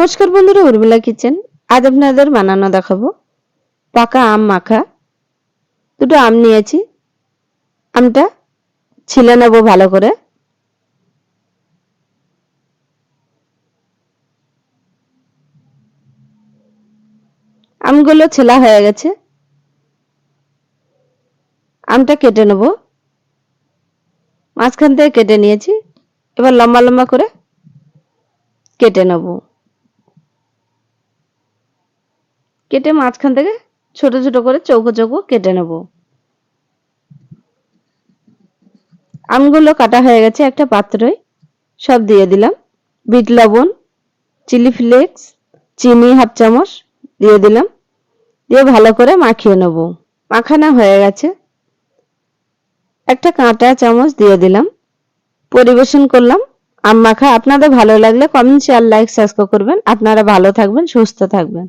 নমস্কার বন্ধুরা, উর্মিলা কিচেন। আজ আপনাদের বানানো দেখাবো। পাকা আম মাখা। দুটো আম নিয়েছি। আমটা ছিলে নেব ভালো করে। আমগুলো ছেলা হয়ে গেছে। আমটা কেটে নেব। মাঝখান থেকে কেটে নিয়েছি। এবার লম্বা লম্বা করে কেটে নেব। কেটে মাঝখান থেকে ছোট ছোট করে চৌকো চৌকো কেটে নেব। আমগুলো কাটা হয়ে গেছে একটা পাত্রয় সব দিয়ে দিলাম। বিট লবণ, চিলি ফ্লেক্স, চিনি হাফ চামচ দিয়ে দিলাম। দিয়ে ভালো করে মাখিয়ে নেব। মাখানো হয়ে গেছে। একটা কাঁটা চামচ দিয়ে দিলাম। পরিবেশন করলাম। আম মাখা আপনাদের ভালো লাগলে কমেন্ট শেয়ার লাইক সাবস্ক্রাইব করবেন। আপনারা ভালো থাকবেন, সুস্থ থাকবেন।